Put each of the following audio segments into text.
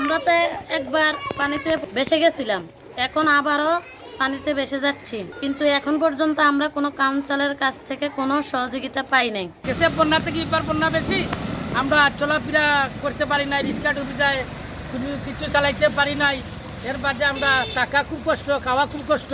আমরা তো একবার পানিতে ভেসে গেছিলাম। এখন আবারও পানিতে ভেসে যাচ্ছি। কিন্তু এখন পর্যন্ত আমরা কোনো কাউন্সিলের কাছ থেকে কোনো সহযোগিতা পাই নাই। গেছে বন্যা থেকে এবার বন্যা বেশি। আমরা চলাফেরা করতে পারি নাই রিক্সা ডুবে যায় কোনো কিছু চালাইতে পারি নাই। এর বাদে আমরা টাকা খুব কষ্ট খাওয়া খুব কষ্ট।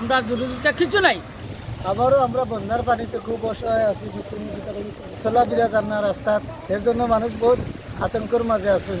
আমরা দুর্গা কিছু নাই। আবারও আমরা বন্যার পানিতে খুব অসহায় আছি চলাফেরা যান না রাস্তাত এর জন্য মানুষ বহুত আতঙ্কর মাঝে আছেন।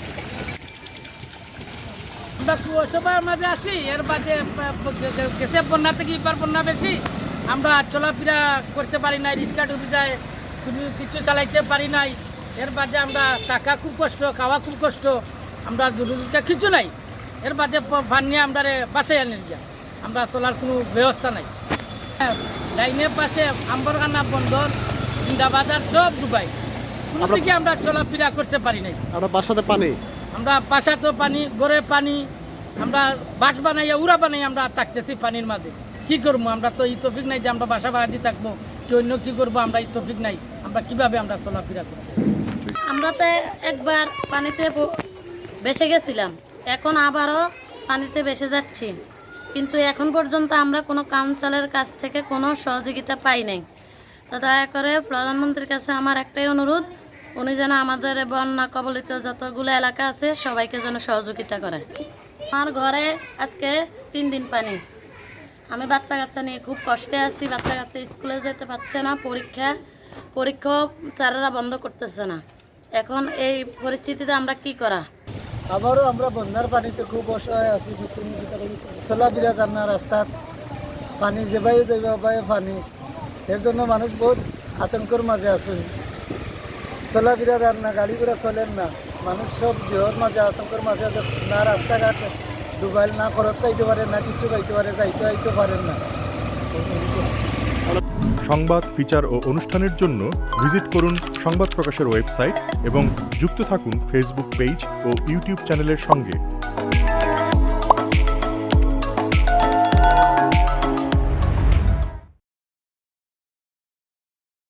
আমরা অসহায়ের মাঝে আছি এর বাদে গেছে বন্যা থেকে এবার বন্যা বেশি। আমরা চলাফেরা করতে পারি নাই রিক্সা ডুবে যায় কিছু চালাইতে পারি নাই। এর বাদে আমরা টাকা খুব কষ্ট খাওয়া খুব কষ্ট আমরা কিছু নাই। এর বাদে নিয়ে আমরা বাসায় আনি আমরা চলার কোনো ব্যবস্থা নাই। হ্যাঁ, লাইনের পাশে আম্বরখানা বন্দর জিন্দাবাজার সব ডুবাই। কোনো আমরা- দিকে আমরা চলাফেরা করতে পারি নাই। বাসাতে পানি। আমরা বাসাতে পানি, গড়ে পানি, আমরা বাস বানাইয়া, উড়া বানাই আমরা থাকতেছি পানির মাঝে। কি করব? আমরা তো এই তফিক নাই যে আমরা বাসা ভাড়া দিয়ে থাকব। কি অন্য কি করব? আমরা এই তফিক নাই। আমরা কীভাবে আমরা চলাফেরা করব? আমরা তো একবার পানিতে ব- ভেসে গেছিলাম। এখন আবারও পানিতে ভেসে যাচ্ছি। কিন্তু এখন পর্যন্ত আমরা কোনো কাউন্সিলের কাছ থেকে কোনো সহযোগিতা পাই নাই। তো দয়া করে প্রধানমন্ত্রীর কাছে আমার একটাই অনুরোধ উনি যেন আমাদের বন্যা কবলিত যতগুলো এলাকা আছে, সবাইকে যেন সহযোগিতা করে। আমার ঘরে আজকে তিন দিন পানি। আমি বাচ্চা কাচ্চা নিয়ে খুব কষ্টে আছি বাচ্চা কাচ্চা স্কুলে যেতে পারছে না, পরীক্ষা পরীক্ষা স্যারেরা বন্ধ করতেছে না। এখন এই পরিস্থিতিতে আমরা কি করা? আবারও আমরা বন্যার পানিতে খুব অসহায় আছি চলাফেরা যান না রাস্তাত পানি যেভাবে যেভাবে পানি। এর জন্য মানুষ বহুত আতঙ্কর মাঝে আছেন। চলাফেরা যান না, গাড়ি ঘোড়া চলেন না। মানুষ সব বৃহৎ মাঝে আতঙ্কের মাঝে না রাস্তাঘাট ডুবাইল না খরচ পাইতে পারে না কিছু পাইতে পারে যাইতে আইতে পারেন না। সংবাদ, ফিচার ও অনুষ্ঠানের জন্য ভিজিট করুন সংবাদ প্রকাশের ওয়েবসাইট এবং যুক্ত থাকুন ফেসবুক পেজ ও ইউটিউব চ্যানেলের সঙ্গে।